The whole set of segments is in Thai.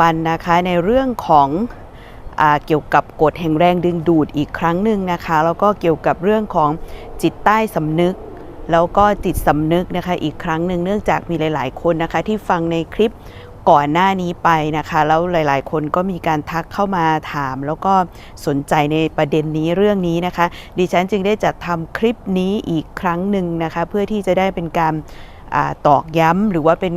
ปันนะคะในเรื่องของอเกี่ยวกับกฎแห่งแรงดึงดูดอีกครั้งหนึ่งนะคะแล้วก็เกี่ยวกับเรื่องของจิตใต้สำนึก แล้วก็จิตสำนึกนะคะอีกครั้งหนึ่งเนื่องจากมีหลาย ๆ คนนะคะที่ฟังในคลิปก่อนหน้านี้ไปนะคะแล้วหลาย ๆ คนก็มีการทักเข้ามาถาม แล้วก็สนใจในประเด็นนี้เรื่องนี้นะคะ ดิฉันจึงได้จัดทำคลิปนี้อีกครั้งหนึ่งนะคะ เพื่อที่จะได้เป็นการ ตอกย้ำหรือว่าเป็น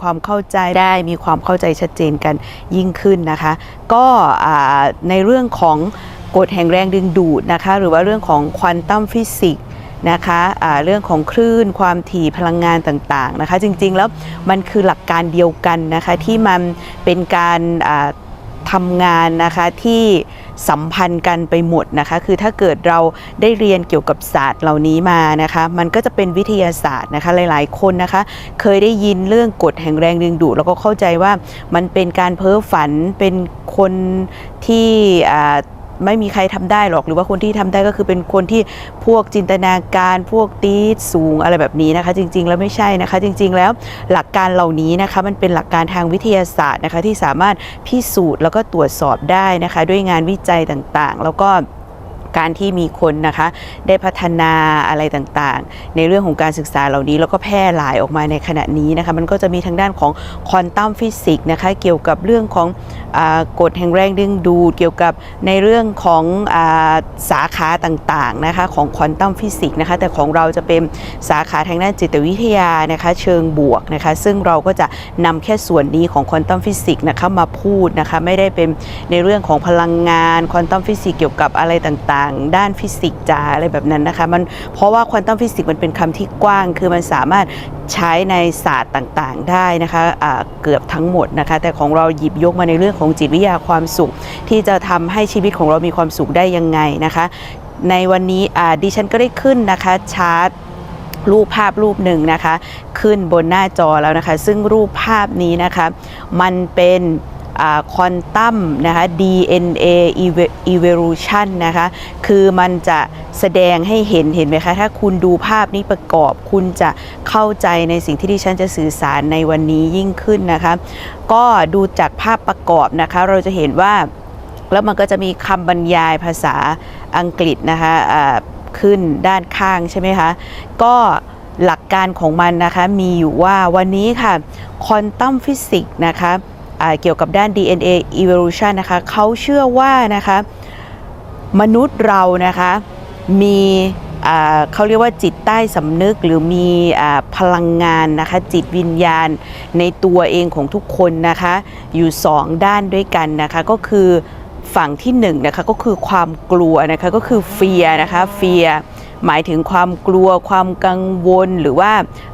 ความเข้าใจได้มีความเข้าใจชัดเจนกันยิ่งขึ้นนะคะ ก็ในเรื่องของกฎแห่งแรงดึงดูดนะคะหรือว่าเรื่องของควอนตัมฟิสิกส์นะคะอ่าเรื่องของคลื่นความถี่พลังงานต่างๆนะคะ จริงๆแล้วมันคือหลักการเดียวกันนะคะที่มันเป็นการ ทำงานนะคะที่สัมพันธ์กันไปหมดนะคะ คือถ้าเกิดเราได้เรียนเกี่ยวกับศาสตร์เหล่านี้มานะคะ มันก็จะเป็นวิทยาศาสตร์นะคะหลายๆ คนนะคะ เคยได้ยินเรื่องกฎแห่งแรงดึงดูดแล้วก็เข้าใจว่ามันเป็นการเพ้อฝันเป็นคนที่ ไม่มีใครทำได้หรอก หรือว่าคนที่ทำได้ก็คือเป็นคนที่พวกจินตนาการพวกตีสูงอะไรแบบนี้นะคะ จริง ๆ แล้วไม่ใช่นะคะ จริง ๆ แล้วหลักการเหล่านี้นะคะ มันเป็นหลักการทางวิทยาศาสตร์นะคะที่สามารถพิสูจน์แล้วก็ตรวจสอบได้นะคะ ด้วยงานวิจัยต่างๆ แล้วก็ การที่มีคนนะคะได้พัฒนาอะไรต่างๆ ในเรื่องของการศึกษาเหล่านี้ แล้วก็แพร่หลายออกมาในขณะนี้นะคะมันก็จะมีทางด้านของควอนตัมฟิสิกส์นะคะเกี่ยวกับเรื่องของอกฎแห่งแรงดึงดูดเกี่ยวกับในเรื่องของอาสาขาต่างๆนะคะของควอนตัมฟิสิกส์นะคะแต่ของเราจะเป็นสาขาทางด้านจิตวิทยานะคะเชิงบวกนะคะซึ่งเราก็จะนำแค่ส่วนนี้ของควอนตัมฟิสิกส์นะคะมาพูดนะคะไม่ได้เป็นในเรื่องของพลังงานควอนตัมฟิสิกส์เกี่ยวกับอะไรต่างๆด้านฟิสิกส์จ๋าอะไรแบบนั้นนะคะมันเพราะว่าควอนตัมฟิสิกส์มันเป็นคำที่กว้าง คือมันสามารถใช้ในศาสตร์ต่างๆ ได้นะคะะเกือบทั้งหมดนะคะแต่ของเราหยิบยกมาในเรื่องของจิตวิทยาความสุข ที่จะทำให้ชีวิตของเรามีความสุขได้ยังไงนะคะในวันนี้ดิฉันก็ได้ขึ้นนะคะชาร์ตรูปภาพรูปหนึ่งนะคะ ขึ้นบนหน้าจอแล้วนะคะ ซึ่งรูปภาพนี้นะคะ มันเป็น ควอนตัมนะคะ DNA evolution นะคะ คือมันจะแสดงให้เห็นเห็นไหมคะ ถ้าคุณดูภาพนี้ประกอบ คุณจะเข้าใจในสิ่งที่ดิฉันจะสื่อสารในวันนี้ยิ่งขึ้นนะคะ ก็ดูจากภาพประกอบนะคะ เราจะเห็นว่า แล้วมันก็จะมีคำบรรยายภาษาอังกฤษนะคะอ่าขึ้นด้านข้างใช่ไหมคะ ก็หลักการของมันนะคะ มีอยู่ว่าวันนี้ค่ะ ควอนตัมฟิสิกส์นะคะ เกี่ยวกับด้าน DNA evolution นะคะเขาเชื่อว่านะคะมนุษย์เรานะคะมีเขาเรียกว่าจิตใต้สำนึกหรือมีอพลังงานนะคะจิตวิญญาณในตัวเองของทุกคนนะคะอยู่สองด้านด้วยกันนะคะก็คือฝั่งที่หนึ่งนะคะก็คือความกลัวนะคะก็คือเฟียนะคะเฟีย หมายถึงความกลัวความกังวลหรือว่า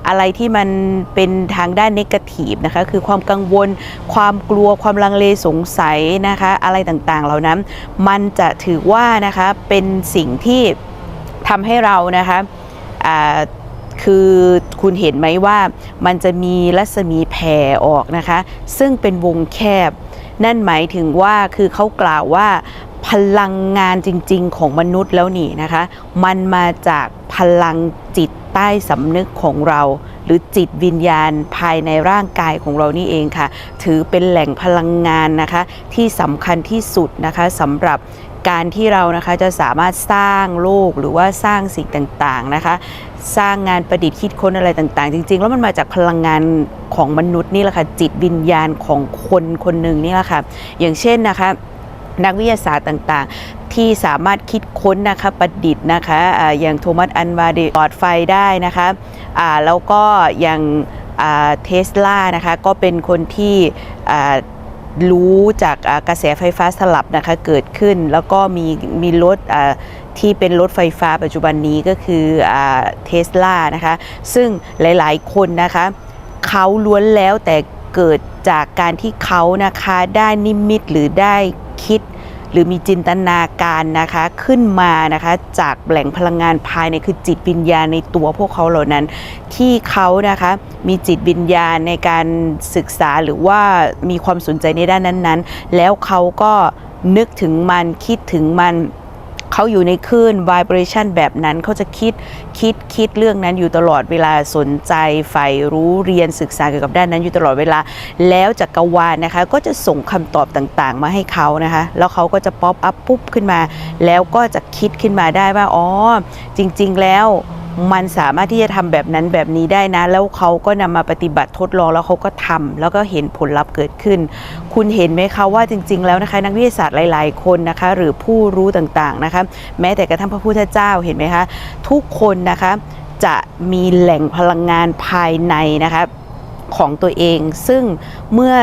อะไรที่มันเป็นทางด้านเนกาทีฟนะคะคือความกังวล ความกลัวความลังเลสงสัยนะคะอะไรต่างๆเหล่านั้น มันจะถือว่านะคะเป็นสิ่งที่ทำให้เรานะคะคือคุณเห็นไหมว่ามันจะมีรัศมีแผ่ออกนะคะ ซึ่งเป็นวงแคบ นั่นหมายถึงว่าคือเขากล่าวว่า พลังงานจริง ๆ ของมนุษย์แล้วนี่นะคะ มันมาจากพลังจิตใต้สำนึกของเรา หรือจิตวิญญาณภายในร่างกายของเรานี่เองค่ะ ถือเป็นแหล่งพลังงานนะคะ ที่สำคัญที่สุดนะคะสำหรับการที่เรานะคะจะสามารถสร้างโลกหรือว่าสร้างสิ่งต่างๆนะคะ สร้างงานประดิษฐ์คิดค้นอะไรต่างๆ จริง ๆ แล้วมันมาจากพลังงานของมนุษย์นี่แหละค่ะจิตวิญญาณของคนคนหนึ่งนี่แหละค่ะอย่างเช่นนะคะ นักวิทยาศาสตร์ต่างๆ ที่สามารถคิดค้นนะคะประดิษฐ์นะคะอาอย่างโทมัสอันวาเดหลอดไฟได้นะคะอ่าแล้วก็อย่างเทสลานะคะก็เป็นคนที่รู้จากกระแสไฟฟ้าสลับนะคะเกิดขึ้นแล้วก็มีมีรถที่เป็นรถไฟฟ้าปัจจุบันนี้ก็คือเทสลานะคะซึ่งหลายๆคนนะคะเขาล้วนแล้วแต่ เกิดจากการที่เขานะคะได้นิมิตหรือได้คิด หรือมีจินตนาการนะคะขึ้นมานะคะจากแหล่งพลังงานภายในคือจิตวิญญาณในตัวพวกเขาเหล่านั้น ที่เขานะคะมีจิตวิญญาณในการศึกษาหรือว่ามีความสนใจในด้านนั้นๆ แล้วเขาก็นึกถึงมันคิดถึงมัน เขาอยู่ในคลื่น vibration แบบนั้นเขาจะคิดคิดคิดเรื่องนั้นอยู่ตลอดเวลาสนใจใฝ่รู้เรียนศึกษาเกี่ยวกับด้านนั้นอยู่ตลอดเวลา แล้วจักรวาลนะคะ ก็จะส่งคำตอบต่างๆ มาให้เขานะคะ แล้วเขาก็จะป๊อปอัพปุ๊บขึ้นมา แล้วก็จะคิดขึ้นมาได้ว่าอ๋อจริง ๆ แล้วมันสามารถที่จะทำแบบนั้นแบบนี้ได้นะ แล้วเขาก็นำมาปฏิบัติทดลองแล้วเขาก็ทำแล้วก็เห็นผลลัพธ์เกิดขึ้น คุณเห็นไหมคะว่าจริง ๆ แล้วนะคะ นักวิทยาศาสตร์หลาย ๆ คนนะคะ หรือผู้รู้ต่าง ๆ นะคะ แม้แต่กระทั่งพระพุทธเจ้าเห็นไหมคะ ทุกคนนะคะจะมีแหล่งพลังงานภายในนะคะของตัวเอง ซึ่งเมื่อ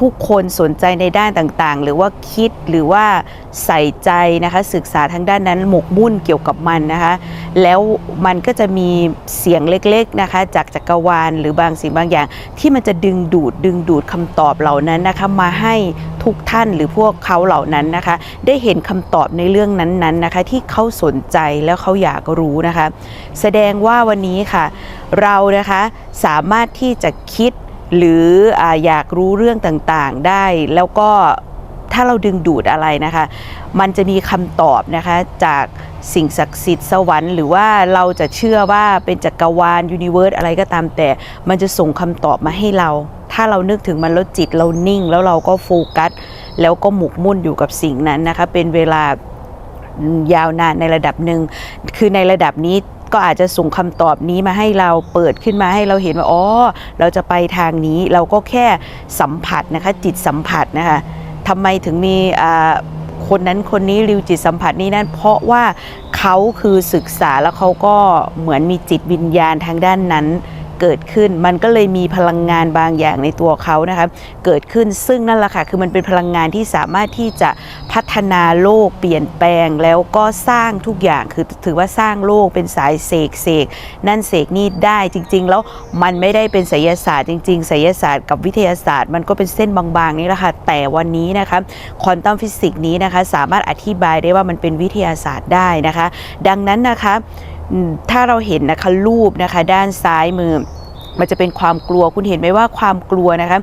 ทุกคนสนใจในด้านต่างๆ หรือว่าคิดหรือว่าใส่ใจนะคะศึกษาทางด้านนั้นหมกมุ่นเกี่ยวกับมันนะคะ แล้วมันก็จะมีเสียงเล็กๆนะคะ จากจักรวาลหรือบางสิ่งบางอย่าง ที่มันจะดึงดูดดึงดูดคำตอบเหล่านั้นนะคะมาให้ทุกท่านหรือพวกเขาเหล่านั้นนะคะ ได้เห็นคำตอบในเรื่องนั้นๆนะคะ ที่เขาสนใจแล้วเขาอยากรู้นะคะ แสดงว่าวันนี้ค่ะ เรานะคะสามารถที่จะคิด หรือออยากรู้เรื่องต่างๆได้ แล้วก็ถ้าเราดึงดูดอะไรนะคะ มันจะมีคำตอบนะคะจากสิ่งศักดิ์สิทธิ์สวรรค์หรือว่าเราจะเชื่อว่าเป็นจักรวาลยูนิเวิร์สอะไรก็ตามแต่ มันจะส่งคำตอบมาให้เรา ถ้าเรานึกถึงมันแล้วจิตเรานิ่ง แล้วเราก็โฟกัส แล้วก็หมกมุ่นอยู่กับสิ่งนั้นนะคะ เป็นเวลายาวนานในระดับหนึ่งคือในระดับนี้ ก็อาจจะส่งคำตอบนี้มาให้เราเปิดขึ้นมาให้เราเห็นว่าอ๋อเราจะไปทางนี้เราก็แค่สัมผัสนะคะจิตสัมผัสนะคะทำไมถึงมีอ่าคนนั้นคนนี้ริวจิตสัมผัสนี้นั่นเพราะว่าเขาคือศึกษาแล้วเขาก็เหมือนมีจิตวิญญาณทางด้านนั้น เกิดขึ้น มันก็เลยมีพลังงานบางอย่างในตัวเขานะคะเกิดขึ้นซึ่งนั่นแหละค่ะคือมันเป็นพลังงานที่สามารถที่จะพัฒนาโลกเปลี่ยนแปลงแล้วก็สร้างทุกอย่างคือถือว่าสร้างโลกเป็นสายเสกเสกนั่นเสกนี่ได้จริง ๆ แล้วมันไม่ได้เป็นไสยศาสตร์จริงๆไสยศาสตร์กับวิทยาศาสตร์ มันก็เป็นเส้นบางๆนี่แหละค่ะแต่วันนี้นะคะควอนตัมฟิสิกส์นี้นะคะสามารถอธิบายได้ว่ามันเป็นวิทยาศาสตร์ได้นะคะ ดังนั้นนะคะ ถ้าเราเห็นนะคะรูปนะคะด้านซ้ายมือมันจะเป็นความกลัวคุณเห็นไหมว่าความกลัวนะคะ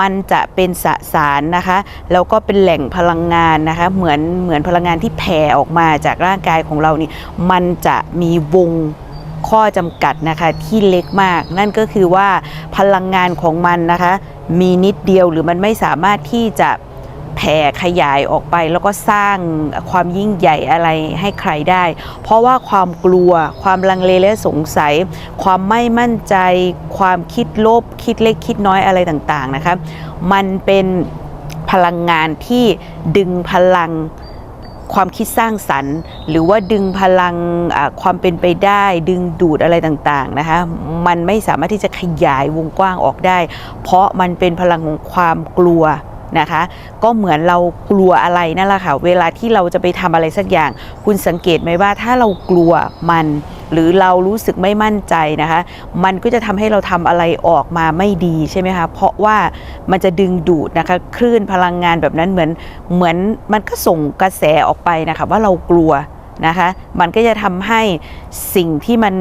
มันจะเป็นสสารนะคะแล้วก็เป็นแหล่งพลังงานนะคะ เหมือนเหมือนพลังงานที่แผ่ออกมาจากร่างกายของเรานี่มันจะมีวงข้อจำกัดนะคะที่เล็กมาก นั่นก็คือว่าพลังงานของมันนะคะ มีนิดเดียวหรือมันไม่สามารถที่จะ ผ่ขยายออกไป แล้วก็สร้างความยิ่งใหญ่อะไรให้ใครได้ เพราะว่าความกลัวความลังเลและสงสัย ความไม่มั่นใจ ความคิดลบคิดเล็กคิดน้อยอะไรต่างๆนะคะมันเป็นพลังงานที่ดึงพลังความคิดสร้างสรรค์ หรือว่าดึงพลังความเป็นไปได้ ดึงดูดอะไรต่างๆนะคะมันไม่สามารถที่จะขยายวงกว้างออกได้ เพราะมันเป็นพลังของความกลัว นะคะ ก็เหมือนเรากลัวอะไรนั่นแหละค่ะ เวลาที่เราจะไปทำอะไรสักอย่าง คุณสังเกตไหมว่าถ้าเรากลัวมัน หรือเรารู้สึกไม่มั่นใจนะคะ มันก็จะทำให้เราทำอะไรออกมาไม่ดีใช่ไหมคะเพราะว่ามันจะดึงดูดนะคะคลื่นพลังงานแบบนั้นเหมือนเหมือนมันก็ส่งกระแสออกไปนะคะว่าเรากลัว นะคะ มันก็จะทำให้สิ่งที่มัน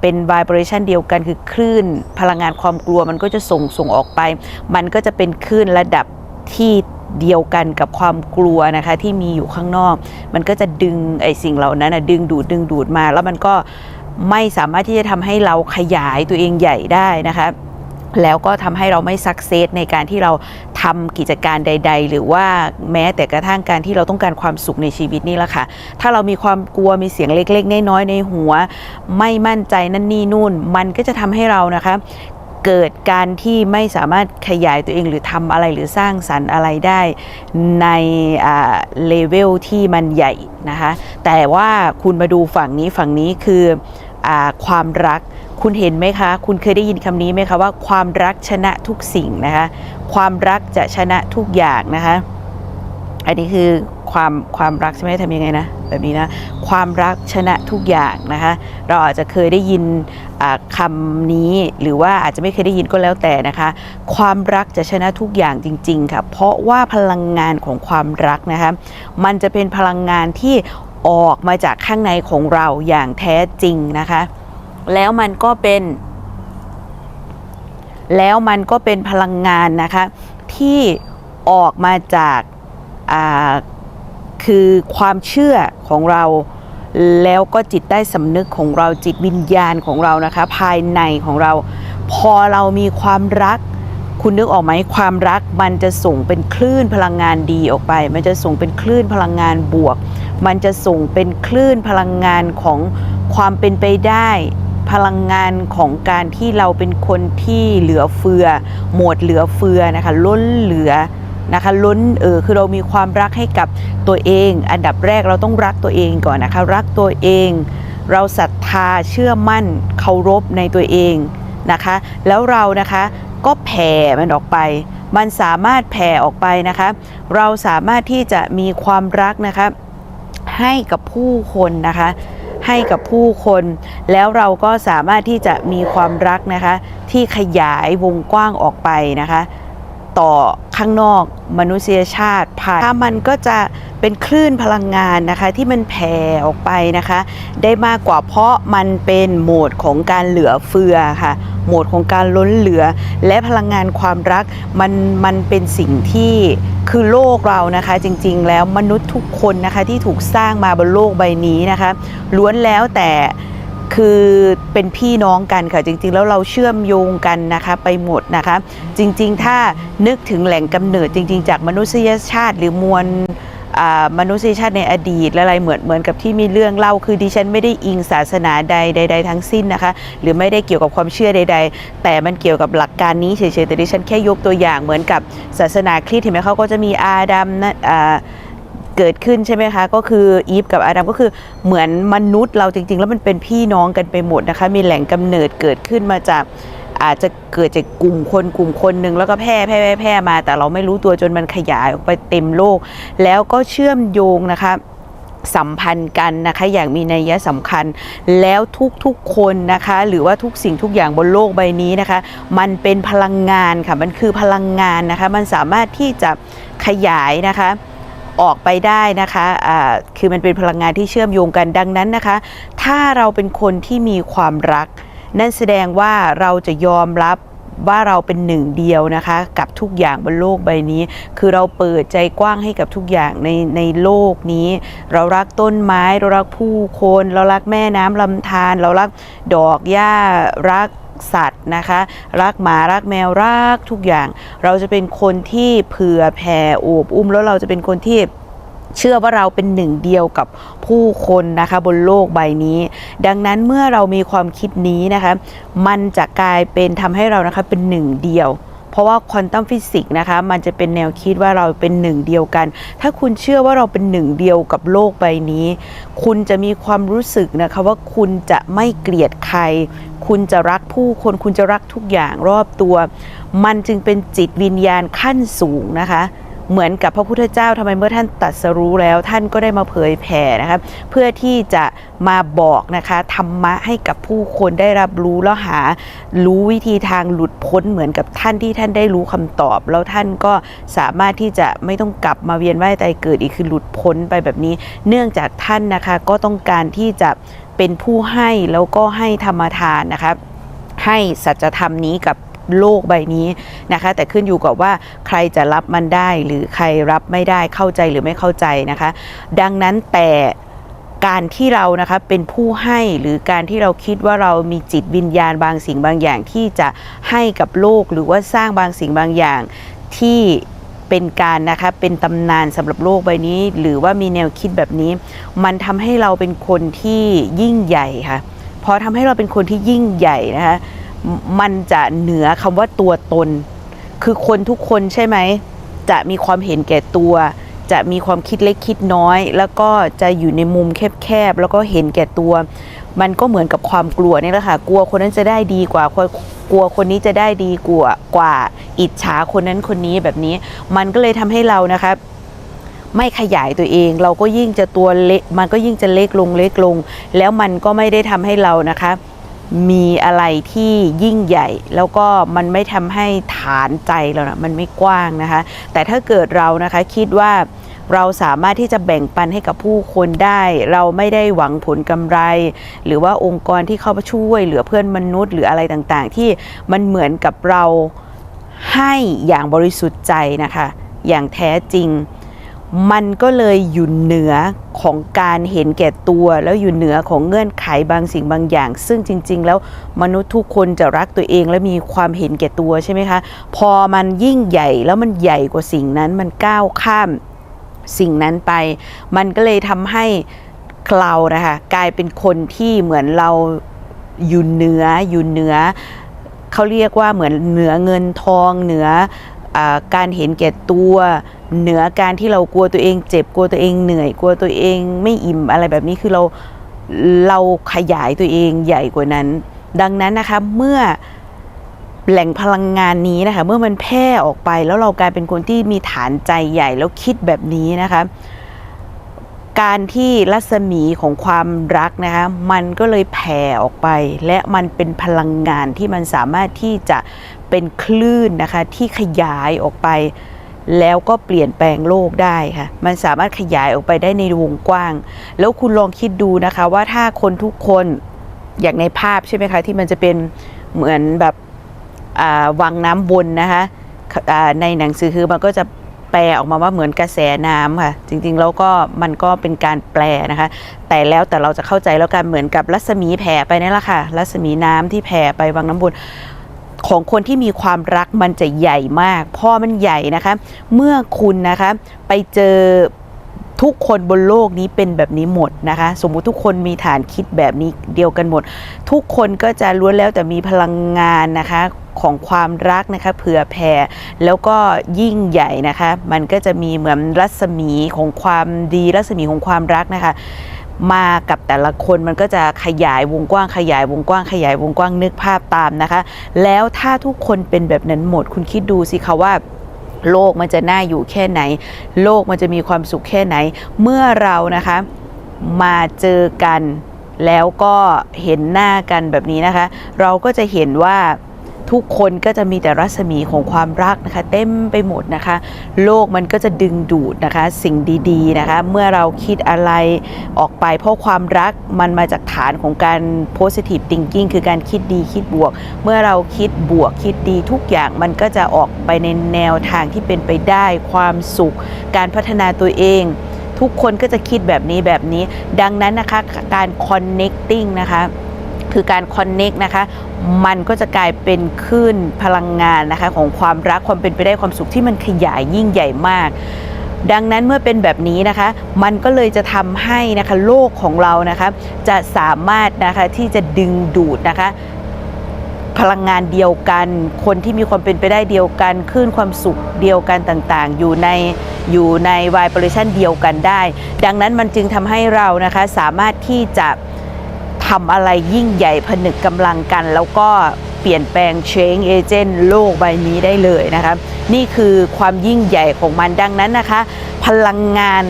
เป็น vibration เดียวกันคือคลื่นพลังงานความกลัวมันก็จะส่งส่งออกไป มันก็จะเป็นคลื่นระดับที่เดียวกันกับความกลัวนะคะที่มีอยู่ข้างนอก มันก็จะดึงไอ้สิ่งเหล่านั้นนะดึงดูดดึงดูดมา แล้วมันก็ไม่สามารถที่จะทำให้เราขยายตัวเองใหญ่ได้นะคะ แล้วก็ทำให้เราไม่สักเซสในการที่เราทำกิจการใด ๆ หรือว่าแม้แต่กระทั่งการที่เราต้องการความสุขในชีวิตนี่แหละค่ะ ถ้าเรามีความกลัวมีเสียงเล็ก ๆ น้อยๆในหัว ไม่มั่นใจนั่นนี่นู่น มันก็จะทำให้เรานะคะเกิดการที่ไม่สามารถขยายตัวเองหรือทำอะไรหรือสร้างสรรค์อะไรได้ในเลเวลที่มันใหญ่นะคะ แต่ว่าคุณมาดูฝั่งนี้ฝั่งนี้คือ ความรัก คุณเห็นไหมคะ คุณเคยได้ยินคำนี้ไหมคะว่าความรักชนะทุกสิ่งนะคะ ความรักจะชนะทุกอย่างนะคะ อันนี้คือความความรักใช่ไหมทำยังไงนะแบบนี้นะความรักชนะทุกอย่างนะคะ เราอาจจะเคยได้ยินอ่าคำนี้หรือว่าอาจจะไม่เคยได้ยินก็แล้วแต่นะคะ ความรักจะชนะทุกอย่างจริง ๆค่ะเพราะว่าพลังงานของความรักนะคะ มันจะเป็นพลังงานที่ ออกมาจากข้างในของเราอย่างแท้จริงนะคะ แล้วมันก็เป็น แล้วมันก็เป็นพลังงานนะคะ ที่ออกมาจากาคือความเชื่อของเราแล้วก็จิตใต้สำนึกของเราจิตวิญญาณของเรานะคะ ภายในของเรา พอเรามีความรัก คุณนึกออกไหมความรักมันจะส่งเป็นคลื่นพลังงานดีออกไป มันจะส่งเป็นคลื่นพลังงานบวก มันจะส่งเป็นคลื่นพลังงานของความเป็นไปได้ พลังงานของการที่เราเป็นคนที่เหลือเฟือ หมดเหลือเฟือนะคะล้นเหลือนะคะล้นเออคือเรามีความรักให้กับตัวเอง อันดับแรกเราต้องรักตัวเองก่อนนะคะ รักตัวเอง เราศรัทธาเชื่อมั่นเคารพในตัวเองนะคะ แล้วเรานะคะก็แผ่มันออกไป มันสามารถแผ่ออกไปนะคะ เราสามารถที่จะมีความรักนะคะ ให้กับผู้คนนะคะ ให้กับผู้คน แล้วเราก็สามารถที่จะมีความรักนะคะ ที่ขยายวงกว้างออกไปนะคะ ต่อข้างนอกมนุษยชาติผ่านถ้ามันก็จะเป็นคลื่นพลังงานนะคะ ที่มันแผ่ออกไปนะคะ ได้มากกว่าเพราะมันเป็นโหมดของการเหลือเฟือค่ะโหมดของการล้นเหลือ และพลังงานความรักมันมันเป็นสิ่งที่ คือโลกเรานะคะจริงๆ แล้วมนุษย์ทุกคนนะคะที่ถูกสร้างมาบนโลกใบนี้นะคะล้วนแล้วแต่คือเป็นพี่น้องกันค่ะจริงๆ แล้วเราเชื่อมโยงกันนะคะไปหมดนะคะ จริงๆ ถ้านึกถึงแหล่งกำเนิดจริง ๆ จากมนุษยชาติหรือมวล มนุษยชาติในอดีตและอะไรเหมือนเหมือนกับที่มีเรื่องเล่าคือดิฉันไม่ได้อิงศาสนาใดใด ๆ ทั้งสิ้นนะคะ หรือไม่ได้เกี่ยวกับความเชื่อใด ๆ แต่มันเกี่ยวกับหลักการนี้เฉยๆแต่ดิฉันแค่ยกตัวอย่างเหมือนกับศาสนาคริสต์เห็นไหมเขาก็จะมีอาดัมนะเกิดขึ้นใช่ไหมคะ ก็คืออีฟกับอาดัมก็คือเหมือนมนุษย์เราจริง ๆ แล้วมันเป็นพี่น้องกันไปหมดนะคะ มีแหล่งกำเนิดเกิดขึ้นมาจาก อาจจะเกิดจากกลุ่มคนกลุ่มคนหนึ่งแล้วก็แพร่แพร่แพร่แพร่มา แต่เราไม่รู้ตัวจนมันขยายออกไปเต็มโลก แล้วก็เชื่อมโยงนะคะสัมพันธ์กันนะคะอย่างมีนัยสำคัญแล้วทุกๆคนนะคะ หรือว่าทุกสิ่งทุกอย่างบนโลกใบนี้นะคะ มันเป็นพลังงานค่ะมันคือพลังงานนะคะ มันสามารถที่จะขยายนะคะออกไปได้นะคะอ่าคือมันเป็นพลังงานที่เชื่อมโยงกันดังนั้นนะคะ ถ้าเราเป็นคนที่มีความรัก นั่นแสดงว่าเราจะยอมรับว่าเราเป็นหนึ่งเดียวนะคะกับทุกอย่างบนโลกใบนี้ คือเราเปิดใจกว้างให้กับทุกอย่างในในโลกนี้ เรารักต้นไม้เรารักผู้คน เรารักแม่น้ำลำธารเรารักดอกหญ้ารักสัตว์นะคะรักหมารักแมวรักทุกอย่าง เราจะเป็นคนที่เผื่อแผ่โอบอุ้มแล้วเราจะเป็นคนที่ เชื่อว่าเราเป็นหนึ่งเดียวกับผู้คนนะคะบนโลกใบนี้ ดังนั้นเมื่อเรามีความคิดนี้นะคะ มันจะกลายเป็นทำให้เรานะคะเป็นหนึ่งเดียวเพราะว่าควอนตัมฟิสิกส์นะคะมันจะเป็นแนวคิดว่าเราเป็นหนึ่งเดียวกัน ถ้าคุณเชื่อว่าเราเป็นหนึ่งเดียวกับโลกใบนี้ คุณจะมีความรู้สึกนะคะว่าคุณจะไม่เกลียดใคร คุณจะรักผู้คน คุณจะรักทุกอย่างรอบตัว มันจึงเป็นจิตวิญญาณขั้นสูงนะคะ เหมือนกับพระพุทธเจ้าทำไมเมื่อท่านตรัสรู้แล้วท่านก็ได้มาเผยแผ่นะครับเพื่อที่จะมาบอกนะคะธรรมะให้กับผู้คนได้รับรู้แล้วหา รู้วิธีทางหลุดพ้นเหมือนกับท่านที่ท่านได้รู้คำตอบ แล้วท่านก็สามารถที่จะไม่ต้องกลับมาเวียนว่ายตายเกิดอีกคือหลุดพ้นไปแบบนี้ เนื่องจากท่านนะคะก็ต้องการที่จะเป็นผู้ให้แล้วก็ให้ธรรมทานนะคะให้สัจธรรมนี้กับ โลกใบนี้นะคะ แต่ขึ้นอยู่กับว่าใครจะรับมันได้หรือใครรับไม่ได้เข้าใจหรือไม่เข้าใจนะคะ ดังนั้นแต่การที่เรานะคะเป็นผู้ให้หรือการที่เราคิดว่าเรามีจิตวิญญาณบางสิ่งบางอย่างที่จะให้กับโลกหรือว่าสร้างบางสิ่งบางอย่างที่เป็นการนะคะเป็นตำนานสำหรับโลกใบนี้ หรือว่ามีแนวคิดแบบนี้ มันทำให้เราเป็นคนที่ยิ่งใหญ่ค่ะพอทำให้เราเป็นคนที่ยิ่งใหญ่นะคะ มันจะเหนือคำว่าตัวตน คือคนทุกคนใช่ไหม จะมีความเห็นแก่ตัว จะมีความคิดเล็กคิดน้อย แล้วก็จะอยู่ในมุมแคบๆ แล้วก็เห็นแก่ตัว มันก็เหมือนกับความกลัวนี่แหละค่ะ กลัวคนนั้นจะได้ดีกว่า กลัวคนนี้จะได้ดีกว่ากว่า อิจฉาคนนั้นคนนี้แบบนี้ มันก็เลยทำให้เรานะคะไม่ขยายตัวเองเราก็ยิ่งจะตัวเล็กมันก็ยิ่งจะเล็กลงเล็กลง แล้วมันก็ไม่ได้ทำให้เรานะคะ มีอะไรที่ยิ่งใหญ่ แล้วก็มันไม่ทำให้ฐานใจเรานะมันไม่กว้างนะคะ แต่ถ้าเกิดเรานะคะคิดว่าเราสามารถที่จะแบ่งปันให้กับผู้คนได้ เราไม่ได้หวังผลกำไร หรือว่าองค์กรที่เข้ามาช่วยเหลือเพื่อนมนุษย์หรืออะไรต่างๆ ที่มันเหมือนกับเราให้อย่างบริสุทธิ์ใจนะคะ อย่างแท้จริง มันก็เลยอยู่เหนือของการเห็นแก่ตัว แล้วอยู่เหนือของเงื่อนไขบางสิ่งบางอย่าง ซึ่งจริง ๆ แล้วมนุษย์ทุกคนจะรักตัวเองและมีความเห็นแก่ตัวใช่ไหมคะ พอมันยิ่งใหญ่แล้วมันใหญ่กว่าสิ่งนั้นมันก้าวข้ามสิ่งนั้นไป มันก็เลยทำให้เรานะคะกลายเป็นคนที่เหมือนเราอยู่เหนืออยู่เหนือเขาเรียกว่าเหมือนเหนือเงินทองเหนืออการเห็นแก่ตัว เหนือการที่เรากลัวตัวเองเจ็บกลัวตัวเองเหนื่อยกลัวตัวเองไม่อิ่มอะไรแบบนี้คือเราเราขยายตัวเองใหญ่กว่านั้น ดังนั้นนะคะเมื่อแหล่งพลังงานนี้นะคะเมื่อมันแพร่ออกไปแล้วเรากลายเป็นคนที่มีฐานใจใหญ่แล้วคิดแบบนี้นะคะ การที่รัศมีของความรักนะคะมันก็เลยแผ่ออกไป และมันเป็นพลังงานที่มันสามารถที่จะเป็นคลื่นนะคะที่ขยายออกไป แล้วก็เปลี่ยนแปลงโลกได้ค่ะ มันสามารถขยายออกไปได้ในวงกว้าง แล้วคุณลองคิดดูนะคะว่าถ้าคนทุกคนอย่างในภาพใช่ไหมคะ ที่มันจะเป็นเหมือนแบบวังน้ำวนนะคะในหนังสือคือมันก็จะแปลออกมาว่าเหมือนกระแสน้ำค่ะ จริงๆ แล้วก็มันก็เป็นการแปลนะคะ แต่แล้วแต่เราจะเข้าใจแล้วกันเหมือนกับรัศมีแผ่ไปนี่แหละค่ะ รัศมีน้ำที่แผ่ไปวังน้ำวน ของคนที่มีความรักมันจะใหญ่มาก พอมันใหญ่นะคะ เมื่อคุณนะคะไปเจอทุกคนบนโลกนี้เป็นแบบนี้หมดนะคะ สมมุติทุกคนมีฐานคิดแบบนี้เดียวกันหมด ทุกคนก็จะล้วนแล้วแต่มีพลังงานนะคะของความรักนะคะเผื่อแผ่แล้วก็ยิ่งใหญ่นะคะ มันก็จะมีเหมือนรัศมีของความดีรัศมีของความรักนะคะ มากับแต่ละคนมันก็จะขยายวงกว้างขยายวงกว้างขยายวงกว้างนึกภาพตามนะคะ แล้วถ้าทุกคนเป็นแบบนั้นหมด คุณคิดดูสิคะว่าโลกมันจะน่าอยู่แค่ไหน โลกมันจะมีความสุขแค่ไหน เมื่อเรานะคะมาเจอกัน แล้วก็เห็นหน้ากันแบบนี้นะคะ เราก็จะเห็นว่า ทุกคนก็จะมีแต่รัศมีของความรักนะคะ เต็มไปหมดนะคะ โลกมันก็จะดึงดูดนะคะ สิ่งดีๆนะคะ เมื่อเราคิดอะไรออกไปเพราะความรักมันมาจากฐานของการ positive thinking คือการคิดดีคิดบวก เมื่อเราคิดบวกคิดดีทุกอย่างมันก็จะออกไปในแนวทางที่เป็นไปได้ความสุข การพัฒนาตัวเองทุกคนก็จะคิดแบบนี้แบบนี้ ดังนั้นนะคะการ connecting นะคะ คือการ connect นะคะ มันก็จะกลายเป็นคลื่นพลังงานนะคะ ของความรักความเป็นไปได้ความสุขที่มันขยายยิ่งใหญ่มาก ดังนั้นเมื่อเป็นแบบนี้นะคะ มันก็เลยจะทำให้นะคะโลกของเรานะคะจะสามารถนะคะที่จะดึงดูดนะคะพลังงานเดียวกัน คนที่มีความเป็นไปได้เดียวกันคลื่นความสุขเดียวกันต่างๆ อยู่ในอยู่ใน vibration เดียวกันได้ ดังนั้นมันจึงทำให้เรานะคะสามารถที่จะ ทำอะไรยิ่งใหญ่ผนึกกำลังกัน แล้วก็เปลี่ยนแปลง change agent โลกใบนี้ได้เลยนะคะ นี่คือความยิ่งใหญ่ของมันดังนั้นนะคะ พลังงาน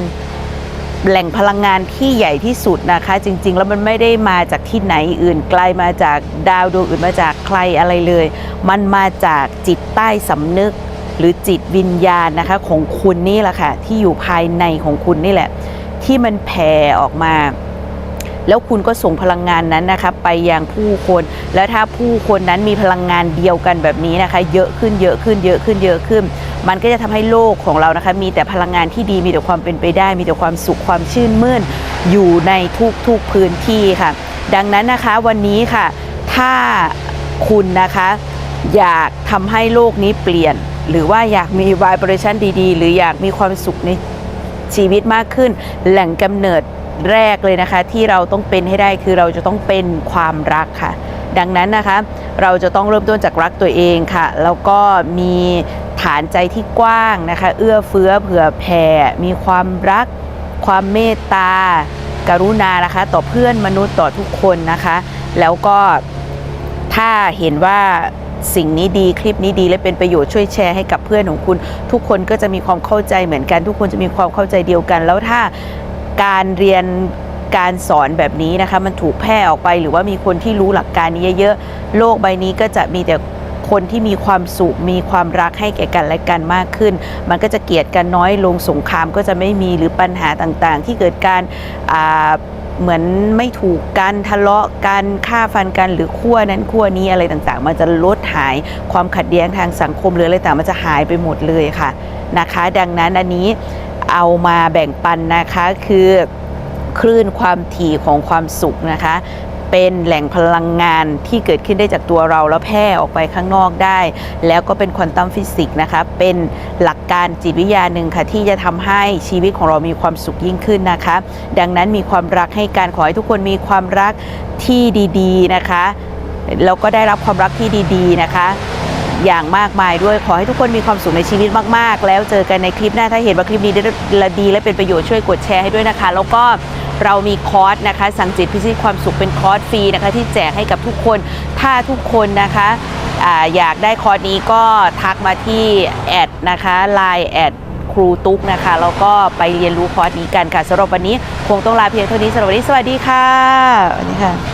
แหล่งพลังงานที่ใหญ่ที่สุดนะคะ จริง ๆ แล้วมันไม่ได้มาจากที่ไหนอื่นไกลมาจากดาวดวงอื่นมาจากใครอะไรเลย มันมาจากจิตใต้สำนึกหรือจิตวิญญาณนะคะของคุณนี่แหละค่ะที่อยู่ภายในของคุณนี่แหละ ที่มันแผ่ออกมา แล้วคุณก็ส่งพลังงานนั้นนะคะไปยังผู้คน แล้วถ้าผู้คนนั้นมีพลังงานเดียวกันแบบนี้นะคะ เยอะขึ้นเยอะขึ้นเยอะขึ้นเยอะขึ้น มันก็จะทำให้โลกของเรานะคะ มีแต่พลังงานที่ดีมีแต่ความเป็นไปได้ มีแต่ความสุขความชื่นมื่นอยู่ในทุกๆพื้นที่ค่ะ ดังนั้นนะคะวันนี้ค่ะ ถ้าคุณนะคะอยากทำให้โลกนี้เปลี่ยน หรือว่าอยากมี vibration ดีๆ หรืออยากมีความสุขในชีวิตมากขึ้น แหล่งกำเนิด แรกเลยนะคะ ที่เราต้องเป็นให้ได้คือเราจะต้องเป็นความรักค่ะ ดังนั้นนะคะ เราจะต้องเริ่มต้นจากรักตัวเองค่ะ แล้วก็มีฐานใจที่กว้างนะคะ เอื้อเฟื้อเผื่อแผ่ มีความรัก ความเมตตา กรุณานะคะ ต่อเพื่อนมนุษย์ต่อทุกคนนะคะ แล้วก็ถ้าเห็นว่าสิ่งนี้ดีคลิปนี้ดีและเป็นประโยชน์ช่วยแชร์ให้กับเพื่อนของคุณ ทุกคนก็จะมีความเข้าใจเหมือนกัน ทุกคนจะมีความเข้าใจเดียวกัน แล้วถ้า การเรียนการสอนแบบนี้นะคะมันถูกแพร่ออกไป หรือว่ามีคนที่รู้หลักการนี้เยอะๆโลกใบนี้ก็จะมีแต่คนที่มีความสุขมีความรักให้แก่กันและกันมากขึ้น มันก็จะเกลียดกันน้อยลงสงครามก็จะไม่มีหรือปัญหาต่างๆ ที่เกิดการเหมือนไม่ถูกกันทะเลาะกันฆ่าฟันกันหรือขั้วนั้นขั้วนี้อะไรต่างๆ มันจะลดหายความขัดแย้งทางสังคมหรืออะไรต่างมันจะหายไปหมดเลยค่ะนะคะ ดังนั้นอันนี้ เอามาแบ่งปันนะคะคือคลื่นความถี่ของความสุขนะคะ เป็นแหล่งพลังงานที่เกิดขึ้นได้จากตัวเราแล้วแพร่ออกไปข้างนอกได้ แล้วก็เป็นควอนตัมฟิสิกส์นะคะ เป็นหลักการจิตวิทยาหนึ่งค่ะ ที่จะทำให้ชีวิตของเรามีความสุขยิ่งขึ้นนะคะ ดังนั้นมีความรักให้การขอให้ทุกคนมีความรักที่ดี ๆนะคะแล้วก็ได้รับความรักที่ดี ๆ นะคะ อย่างมากมายด้วยขอให้ทุกคนมีความสุขในชีวิตมากๆ แล้วเจอกันในคลิปหน้าถ้าเห็นว่าคลิปนี้ได้ละดี และเป็นประโยชน์ช่วยกดแชร์ให้ด้วยนะคะ แล้วก็เรามีคอร์สนะคะสั่งจิตพิชิตความสุขเป็นคอร์สฟรีนะคะที่แจกให้กับทุกคนถ้าทุกคนนะคะออยากได้คอร์สนี้ก็ทักมาที่แอดนะคะ Line แอดครูตุ๊กนะคะแล้วก็ไปเรียนรู้คอร์สนี้กันค่ะสำหรับวันนี้คงต้องลาเพียงเท่านี้สำหรับวันนี้สวัสดีค่ะสวัสดีค่ะ